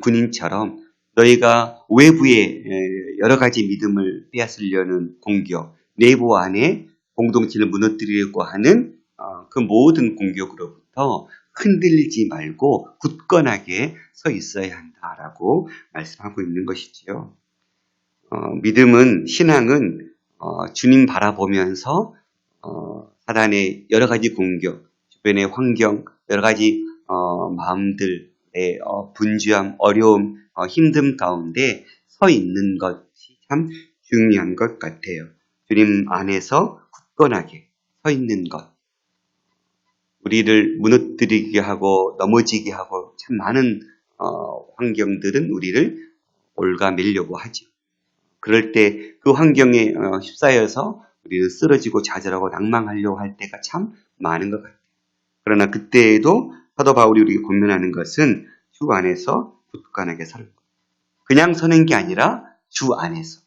군인처럼 너희가 외부의 여러 가지 믿음을 빼앗으려는 공격, 내부 안에 공동체를 무너뜨리려고 하는 어, 그 모든 공격으로부터 흔들리지 말고 굳건하게 서 있어야 한다라고 말씀하고 있는 것이지요. 어, 믿음은 신앙은 어, 주님 바라보면서 어, 사단의 여러 가지 공격, 주변의 환경, 여러 가지 어, 마음들의 어, 분주함, 어려움, 힘듦 가운데 서 있는 것이 참 중요한 것 같아요. 주님 안에서 굳건하게 서 있는 것. 우리를 무너뜨리게 하고 넘어지게 하고 참 많은 어, 환경들은 우리를 올가매려고 하죠. 그럴 때 그 환경에 어, 휩싸여서 우리는 쓰러지고 좌절하고 낭망하려고 할 때가 참 많은 것 같아요. 그러나 그때에도 사도 바울이 우리에게 권면하는 것은 주 안에서 굳건하게 설 것. 그냥 서는 게 아니라 주 안에서.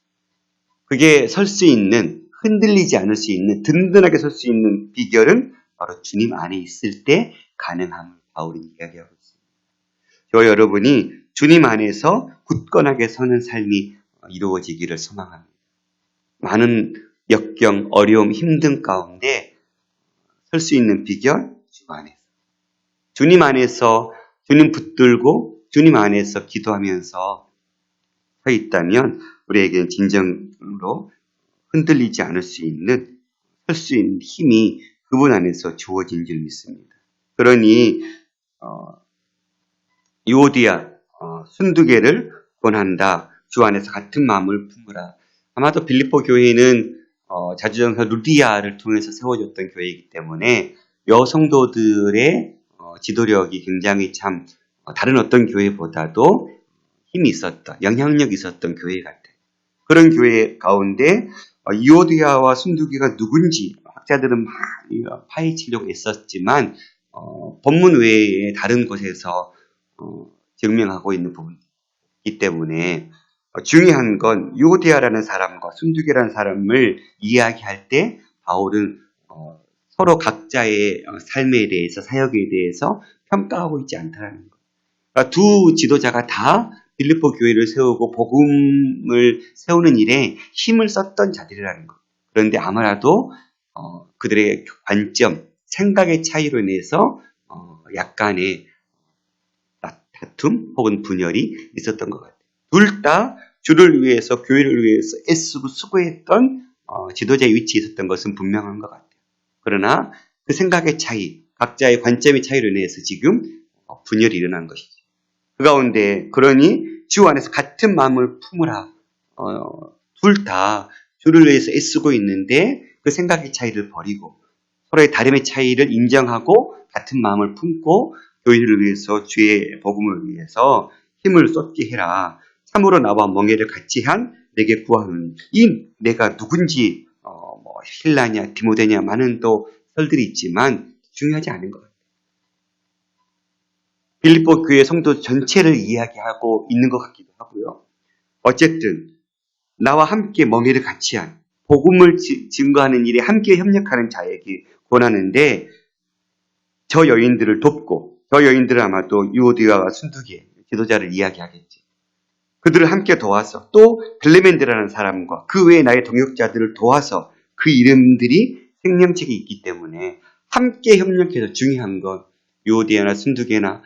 그게 설 수 있는, 흔들리지 않을 수 있는, 든든하게 설 수 있는 비결은 바로 주님 안에 있을 때 가능함을 바울이 이야기하고 있습니다. 저 여러분이 주님 안에서 굳건하게 서는 삶이 이루어지기를 소망합니다. 많은 역경, 어려움, 힘든 가운데 설 수 있는 비결 주 안에서. 주님 안에서 주님 붙들고 주님 안에서 기도하면서 서 있다면 우리에게는 진정으로 흔들리지 않을 수 있는 설수 있는 힘이 그분 안에서 주어진 줄 믿습니다. 그러니 어, 이오디아 어, 순두개를 권한다. 주 안에서 같은 마음을 품으라. 아마도 빌립보 교회는 어, 자주전서 루디아를 통해서 세워졌던 교회이기 때문에 여성도들의 어, 지도력이 굉장히 참 어, 다른 어떤 교회보다도 힘이 있었던 영향력 있었던 교회 같아요. 그런 교회 가운데 어, 이오디아와 순두기가 누군지 학자들은 많이 파헤치려고 했었지만 어, 본문 외에 다른 곳에서 어, 증명하고 있는 부분이기 때문에 어, 중요한 건 요디아라는 사람과 순두기라는 사람을 이야기할 때 바울은 어, 서로 각자의 어, 삶에 대해서 사역에 대해서 평가하고 있지 않다는 것. 그러니까 두 지도자가 다 빌리포 교회를 세우고 복음을 세우는 일에 힘을 썼던 자들이라는 것. 그런데 아무래도 어, 그들의 관점, 생각의 차이로 인해서 어, 약간의 다툼 혹은 분열이 있었던 것 같아요. 둘 다 주를 위해서 교회를 위해서 애쓰고 수고했던 어, 지도자의 위치에 있었던 것은 분명한 것 같아요. 그러나 그 생각의 차이, 각자의 관점의 차이로 인해서 지금 어, 분열이 일어난 것이죠. 그 가운데 그러니 주 안에서 같은 마음을 품으라. 어, 둘 다 주를 위해서 애쓰고 있는데 그 생각의 차이를 버리고 서로의 다름의 차이를 인정하고 같은 마음을 품고 교회를 위해서 주의 복음을 위해서 힘을 쏟게 해라. 참으로 나와 멍해를 같이 한 내게 구하는 이 내가 누군지 어, 뭐 디모데냐 많은 또 설들이 있지만 중요하지 않은 것 같아요. 빌립보 교회 성도 전체를 이야기하고 있는 것 같기도 하고요. 어쨌든 나와 함께 멍해를 같이 한 복음을 증거하는 일에 함께 협력하는 자에게 권하는데 저 여인들을 돕고 저 여인들은 아마도 유오디아와 순두기의 지도자를 이야기하겠지. 그들을 함께 도와서 또 글레멘드라는 사람과 그 외에 나의 동역자들을 도와서 그 이름들이 생명책이 있기 때문에 함께 협력해서 중요한 건 유오디아나 순두개나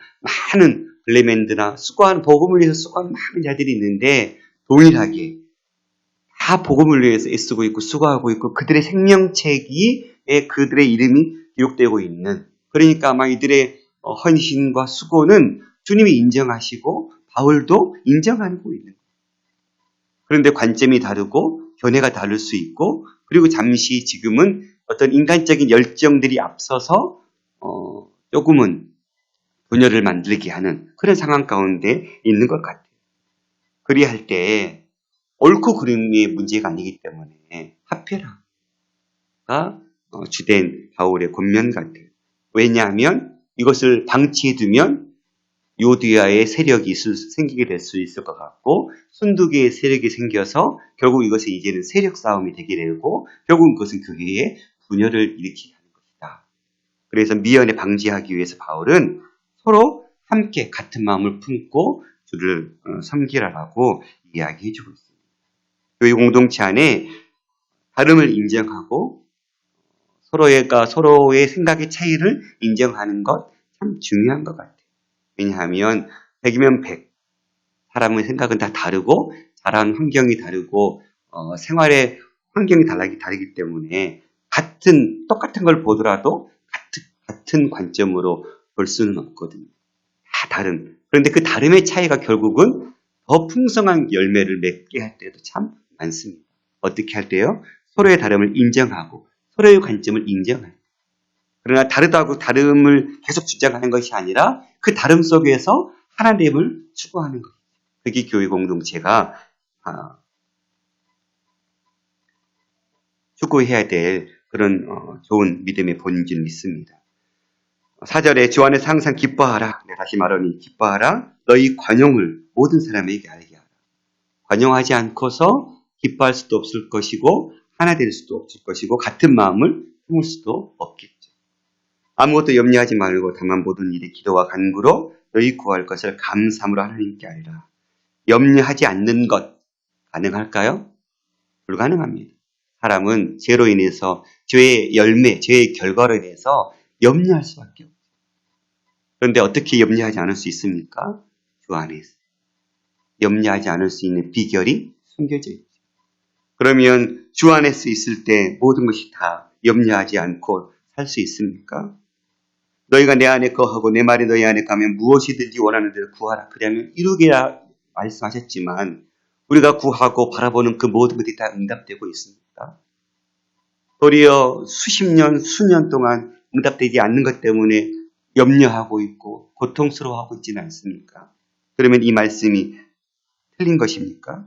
많은 글레멘드나 수고하는 복음을 위해서 수고하는 많은 자들이 있는데 동일하게 다 복음을 위해서 애쓰고 있고 수고하고 있고 그들의 생명책이 그들의 이름이 기록되고 있는 그러니까 아마 이들의 어, 헌신과 수고는 주님이 인정하시고 바울도 인정하고 있는. 그런데 관점이 다르고 견해가 다를 수 있고 그리고 잠시 지금은 어떤 인간적인 열정들이 앞서서 어, 조금은 분열을 만들게 하는 그런 상황 가운데 있는 것 같아요. 그리할 때 옳고 그름의 문제가 아니기 때문에 합해라가 어, 주된 바울의 권면 같아요. 왜냐하면 이것을 방치해두면 요디아의 세력이 생기게 될 수 있을 것 같고 순두개의 세력이 생겨서 결국 이것이 이제는 세력 싸움이 되게 되고 결국 그것은 교회에 분열을 일으키게 하는 것이다. 그래서 미연에 방지하기 위해서 바울은 서로 함께 같은 마음을 품고 주를 어, 섬기라라고 이야기해주고 있습니다. 교회 공동체 안에 다름을 인정하고 서로가 서로의 생각의 차이를 인정하는 것 참 중요한 것 같아요. 왜냐하면 100이면 100. 사람의 생각은 다 다르고 자란 환경이 다르고 어, 생활의 환경이 달라기 다르기 때문에 같은 똑같은 걸 보더라도 같은, 같은 관점으로 볼 수는 없거든요. 다 다른. 그런데 그 다름의 차이가 결국은 더 풍성한 열매를 맺게 할 때도 참 많습니다. 어떻게 할 때요? 서로의 다름을 인정하고 서로의 관점을 인정할 때. 그러나 다르다고 다름을 계속 주장하는 것이 아니라 그 다름 속에서 하나됨을 추구하는 것. 그게 교회 공동체가 아, 추구해야 될 그런 어, 좋은 믿음의 줄 믿습니다. 4절에 주 안에서 항상 기뻐하라. 네, 다시 말하니 기뻐하라. 너희 관용을 모든 사람에게 알게 하라. 관용하지 않고서 기뻐할 수도 없을 것이고 하나 될 수도 없을 것이고 같은 마음을 품을 수도 없겠죠. 아무것도 염려하지 말고 다만 모든 일에 기도와 간구로 너희 구할 것을 감사함으로 하나님께 알리라. 염려하지 않는 것 가능할까요? 불가능합니다. 사람은 죄로 인해서 죄의 열매, 죄의 결과로 인해서 염려할 수밖에 없어요. 그런데 어떻게 염려하지 않을 수 있습니까? 주 안에서. 염려하지 않을 수 있는 비결이 숨겨져 있죠. 그러면 주 안에서 있을 때 모든 것이 다 염려하지 않고 살 수 있습니까? 너희가 내 안에 거하고 내 말이 너희 안에 가면 무엇이든지 원하는 대로 구하라. 그러면 이루기라 말씀하셨지만 우리가 구하고 바라보는 그 모든 것이 다 응답되고 있습니까? 도리어 수십 년, 수년 동안 응답되지 않는 것 때문에 염려하고 있고 고통스러워하고 있지는 않습니까? 그러면 이 말씀이 틀린 것입니까?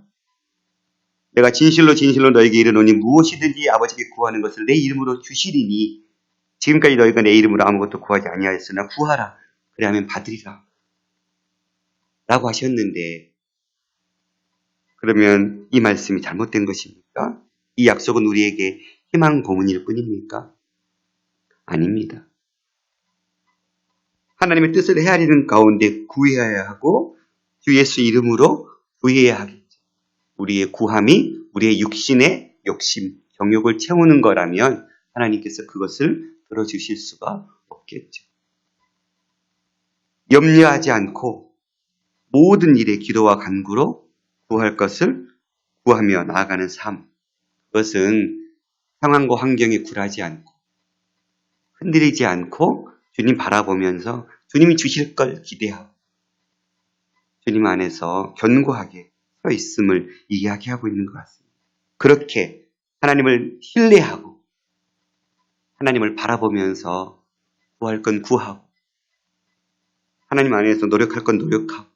내가 진실로 진실로 너에게 이르노니 무엇이든지 아버지께 구하는 것을 내 이름으로 주시리니 지금까지 너희가 내 이름으로 아무것도 구하지 아니하였으나 구하라. 그래야면 받으리라. 라고 하셨는데 그러면 이 말씀이 잘못된 것입니까? 이 약속은 우리에게 희망 고문일 뿐입니까? 아닙니다. 하나님의 뜻을 헤아리는 가운데 구해야 하고 주 예수 이름으로 구해야 하겠죠. 우리의 구함이 우리의 육신의 욕심, 정욕을 채우는 거라면 하나님께서 그것을 들어주실 수가 없겠죠. 염려하지 않고 모든 일에 기도와 간구로 구할 것을 구하며 나아가는 삶. 그것은 상황과 환경에 굴하지 않고 흔들리지 않고 주님 바라보면서 주님이 주실 걸 기대하고 주님 안에서 견고하게 서 있음을 이야기하고 있는 것 같습니다. 그렇게 하나님을 신뢰하고 하나님을 바라보면서 구할 건 구하고 하나님 안에서 노력할 건 노력하고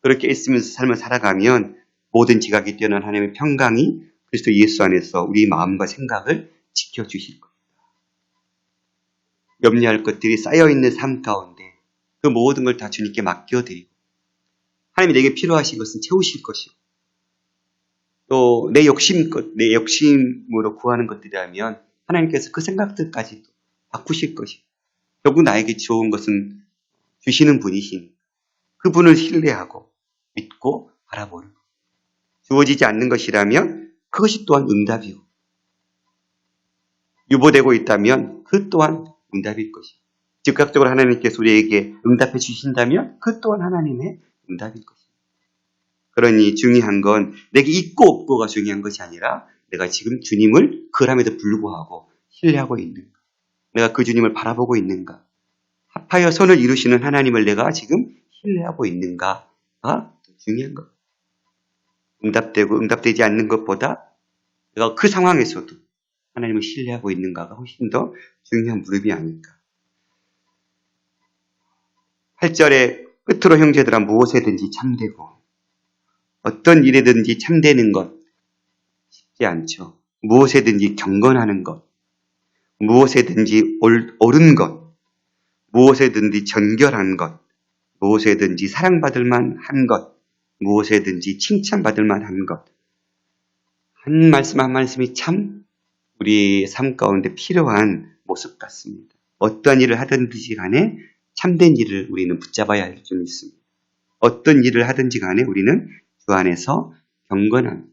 그렇게 있으면서 삶을 살아가면 모든 지각이 뛰어난 하나님의 평강이 그리스도 예수 안에서 우리 마음과 생각을 지켜주실 겁니다. 염려할 것들이 쌓여있는 삶 가운데 그 모든 걸 다 주님께 맡겨드리고 하나님이 내게 필요하신 것은 채우실 것이고 또 내 욕심 것, 내 욕심으로 구하는 것들이라면 하나님께서 그 생각들까지도 바꾸실 것이고 결국 나에게 좋은 것은 주시는 분이신 그분을 신뢰하고 믿고 바라보는 주어지지 않는 것이라면 그것이 또한 응답이고 유보되고 있다면 그 또한 응답일 것이고 즉각적으로 하나님께서 우리에게 응답해 주신다면 그 또한 하나님의 응답일 것입니다. 그러니 중요한 건 내게 있고 없고가 중요한 것이 아니라 내가 지금 주님을 그람에도 불구하고 신뢰하고 있는가? 내가 그 주님을 바라보고 있는가? 합하여 선을 이루시는 하나님을 내가 지금 신뢰하고 있는가가 중요한 것. 응답되고 응답되지 않는 것보다 내가 그 상황에서도 하나님을 신뢰하고 있는가가 훨씬 더 중요한 무릎이 아닐까. 8절에 끝으로 형제들아 무엇에든지 참되고 어떤 일에든지 참되는 것 쉽지 않죠. 무엇에든지 경건하는 것, 무엇에든지 옳은 것, 무엇에든지 정결한 것, 무엇에든지 사랑받을 만한 것, 무엇에든지 칭찬받을 만한 것. 한 말씀 한 말씀이 참 우리 삶 가운데 필요한 모습 같습니다. 어떠한 일을 하든지 간에 참된 일을 우리는 붙잡아야 할 줄 믿습니다. 어떤 일을 하든지 간에 우리는 주 안에서 경건한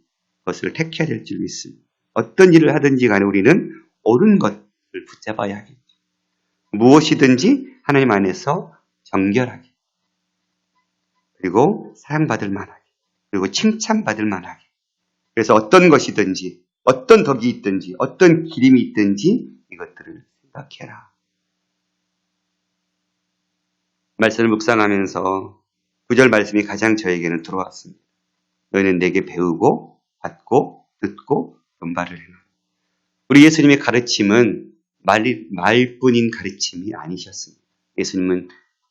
것을 택해야 될 줄 믿습니다. 어떤 일을 하든지 간에 우리는 옳은 것을 붙잡아야 하겠죠. 무엇이든지 하나님 안에서 정결하게 그리고 사랑받을 만하게 그리고 칭찬받을 만하게 그래서 어떤 것이든지 어떤 덕이 있든지 어떤 기림이 있든지 이것들을 생각해라. 말씀을 묵상하면서 구절 말씀이 가장 저에게는 들어왔습니다. 너희는 내게 배우고 받고 듣고 연발을 해라. 우리 예수님의 가르침은 말, 말뿐인 가르침이 아니셨습니다. 예수님은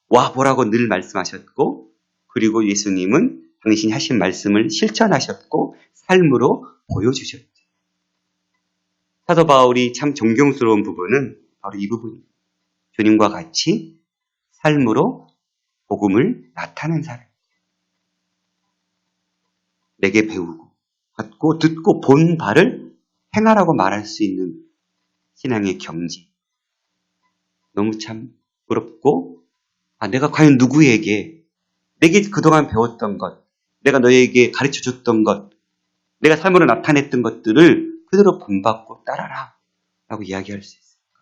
와 보라고 늘 말씀하셨고 그리고 예수님은 당신이 하신 말씀을 실천하셨고 삶으로 보여주셨죠. 사도 바울이 참 존경스러운 부분은 바로 이 부분입니다. 주님과 같이 삶으로 복음을 나타낸 사람. 내게 배우고 받고 듣고 본 바를 행하라고 말할 수 있는 신앙의 경지. 너무 참 부럽고 아, 내가 과연 누구에게 내게 그동안 배웠던 것, 내가 너에게 가르쳐 줬던 것, 내가 삶으로 나타냈던 것들을 그대로 본받고 따라라 라고 이야기할 수 있을까?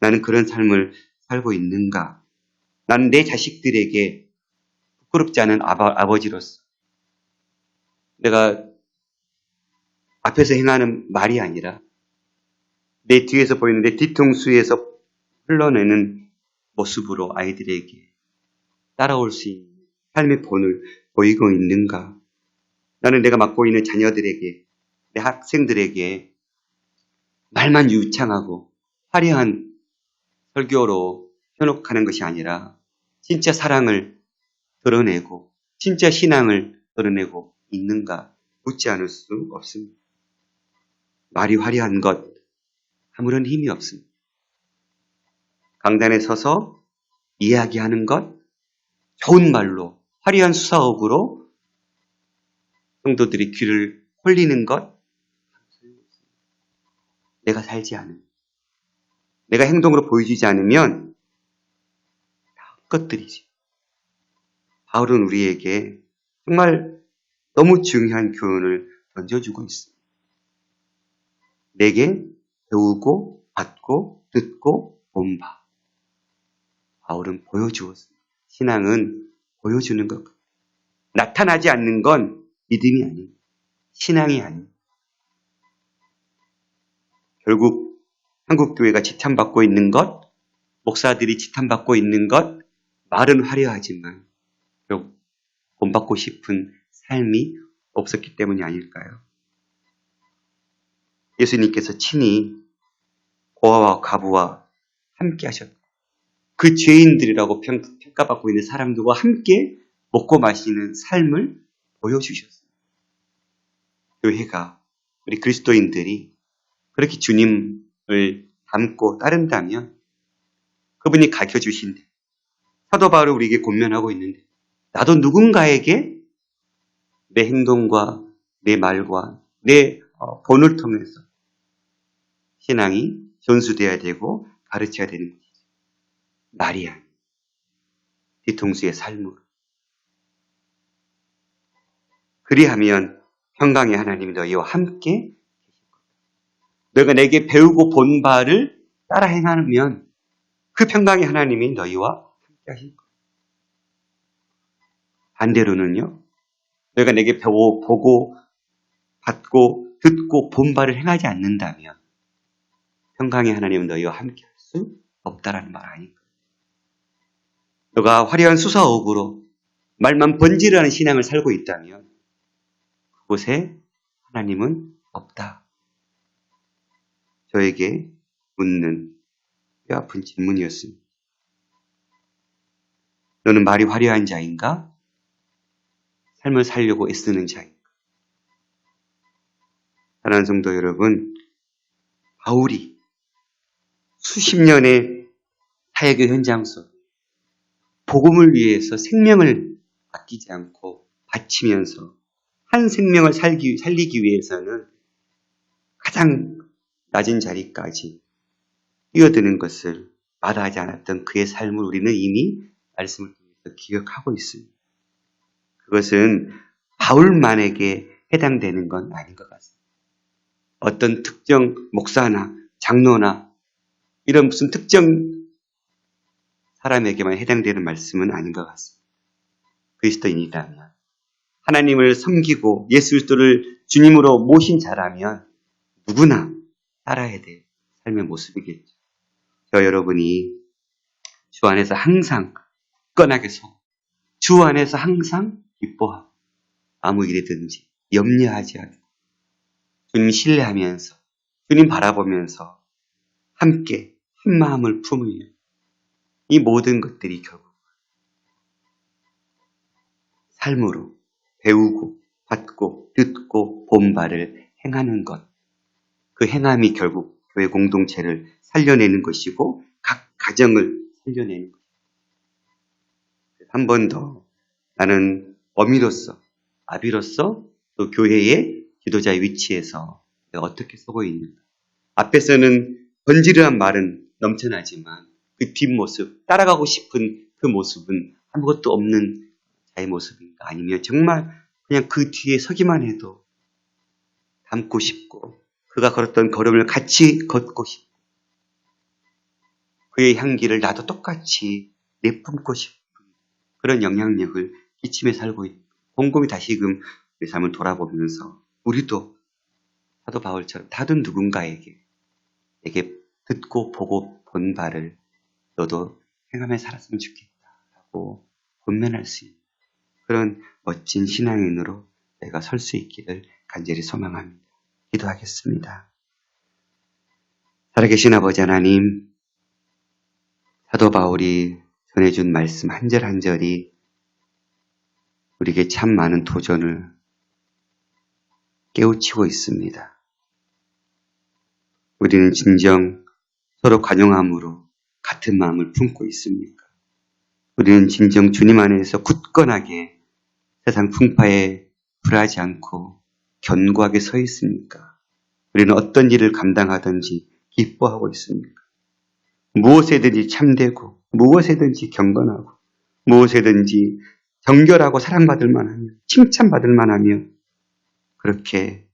나는 그런 삶을 살고 있는가? 나는 내 자식들에게 부끄럽지 않은 아버, 아버지로서 내가 앞에서 행하는 말이 아니라 내 뒤에서 보이는 내 뒤통수에서 흘러내는 모습으로 아이들에게 따라올 수 있는 삶의 본을 보이고 있는가? 나는 내가 맡고 있는 자녀들에게, 내 학생들에게 말만 유창하고 화려한 설교로 현혹하는 것이 아니라 진짜 사랑을 드러내고 진짜 신앙을 드러내고 있는가 묻지 않을 수 없습니다. 말이 화려한 것 아무런 힘이 없습니다. 강단에 서서 이야기하는 것 좋은 말로 화려한 수사업으로 성도들이 귀를 홀리는 것 내가 살지 않은 내가 행동으로 보여주지 않으면 다 헛것들이지. 바울은 우리에게 정말 너무 중요한 교훈을 던져주고 있습니다. 내게 배우고 받고 듣고 본 바. 바울은 보여주었습니다. 신앙은 보여주는 것. 나타나지 않는 건 믿음이 아닙니다. 신앙이 아닙니다. 결국 한국교회가 지탄받고 있는 것, 목사들이 지탄받고 있는 것, 말은 화려하지만 결국 본받고 싶은 삶이 없었기 때문이 아닐까요? 예수님께서 친히 고아와 과부와 함께 하셨고 그 죄인들이라고 평가받고 있는 사람들과 함께 먹고 마시는 삶을 보여주셨습니다. 교회가 우리 그리스도인들이 그렇게 주님을 닮고 따른다면 그분이 가르쳐 주신 데 사도 바울이 우리에게 권면하고 있는데 나도 누군가에게 내 행동과 내 말과 내 어, 본을 통해서 신앙이 전수되어야 되고 가르쳐야 되는 것이죠. 말이 아닌 뒤통수의 삶으로. 그리하면 평강의 하나님이 너희와 함께 계실 겁니다. 너희가 내게 배우고 본 바를 따라 행하면 그 평강의 하나님이 너희와 함께 하실 겁니다. 반대로는요. 너희가 내게 배워 보고 받고 듣고 본 바를 행하지 않는다면 평강의 하나님은 너희와 함께 할 수 없다라는 말 아닐까. 너가 화려한 수사업으로 말만 번지르하는 신앙을 살고 있다면 그곳에 하나님은 없다. 저에게 묻는 뼈 아픈 질문이었습니다. 너는 말이 화려한 자인가? 삶을 살려고 애쓰는 자인가? 사랑하는 성도 여러분, 바울이 수십 년의 사역의 현장 속 복음을 위해서 생명을 아끼지 않고 바치면서 한 생명을 살기, 살리기 위해서는 가장 낮은 자리까지 뛰어드는 것을 마다하지 않았던 그의 삶을 우리는 이미 말씀을 통해서 기억하고 있습니다. 그것은 바울만에게 해당되는 건 아닌 것 같습니다. 어떤 특정 목사나 장로나 이런 무슨 특정 사람에게만 해당되는 말씀은 아닌 것 같습니다. 그리스도인이라면 하나님을 섬기고 예수 그리스도를 주님으로 모신 자라면 누구나 따라야 될 삶의 모습이겠죠. 저 여러분이 주 안에서 항상 굳건하게 서, 주 안에서 항상 기뻐하고 아무 일이든지 염려하지 않고 주님 신뢰하면서 주님 바라보면서 함께 한 마음을 품으며 이 모든 것들이 결국 삶으로 배우고 받고 듣고 본바를 행하는 것. 그 행함이 결국 교회 공동체를 살려내는 것이고 각 가정을 살려내는 것. 한 번 더 나는 어미로서 아비로서 또 교회의 지도자의 위치에서 어떻게 서고 있는가. 앞에서는 번지르한 말은 넘쳐나지만 그 뒷모습, 따라가고 싶은 그 모습은 아무것도 없는 자의 모습인가 아니면 정말 그냥 그 뒤에 서기만 해도 닮고 싶고 그가 걸었던 걸음을 같이 걷고 싶고 그의 향기를 나도 똑같이 내뿜고 싶은 그런 영향력을 끼치며 살고 있는 곰곰이 다시금 우리 삶을 돌아보면서 우리도 사도 바울처럼 다른 누군가에게 에게 듣고 보고 본 바를 너도 행하며 살았으면 좋겠다라고 권면할 수 있는 그런 멋진 신앙인으로 내가 설 수 있기를 간절히 소망합니다. 기도하겠습니다. 살아계신 아버지 하나님, 사도 바울이 전해준 말씀 한절 한 절이 우리에게 참 많은 도전을 깨우치고 있습니다. 우리는 진정 서로 관용함으로 같은 마음을 품고 있습니까? 우리는 진정 주님 안에서 굳건하게 세상 풍파에 불하지 않고 견고하게 서 있습니까? 우리는 어떤 일을 감당하든지 기뻐하고 있습니까? 무엇에든지 참되고 무엇에든지 경건하고 무엇에든지 정결하고 사랑받을 만하며 칭찬받을 만하며 그렇게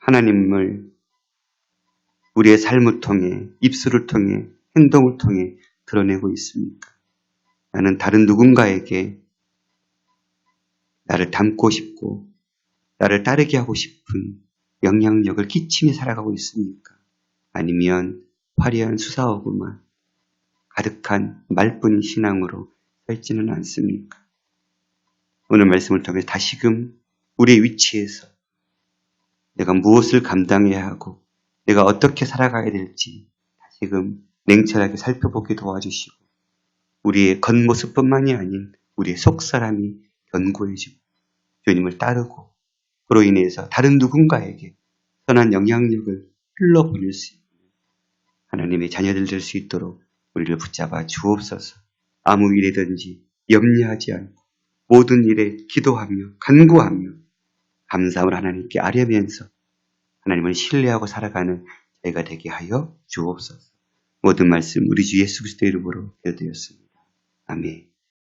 하나님을 우리의 삶을 통해 입술을 통해 행동을 통해 드러내고 있습니까? 나는 다른 누군가에게 나를 닮고 싶고 나를 따르게 하고 싶은 영향력을 끼치며 살아가고 있습니까? 아니면 화려한 수사하고만 가득한 말뿐인 신앙으로 서 있지는 않습니까? 오늘 말씀을 통해 다시금 우리의 위치에서 내가 무엇을 감당해야 하고 내가 어떻게 살아가야 될지 다시금 냉철하게 살펴보게 도와주시고 우리의 겉모습뿐만이 아닌 우리의 속사람이 견고해지고 주님을 따르고 그로 인해서 다른 누군가에게 선한 영향력을 흘러보낼 수 있는 하나님의 자녀들 될 수 있도록 우리를 붙잡아 주옵소서 아무 일이든지 염려하지 않고 모든 일에 기도하며 간구하며 감사함을 하나님께 아뢰면서 하나님을 신뢰하고 살아가는 저희가 되게 하여 주옵소서 모든 말씀 우리 주 예수 그리스도 이름으로 기도드렸습니다. 아멘.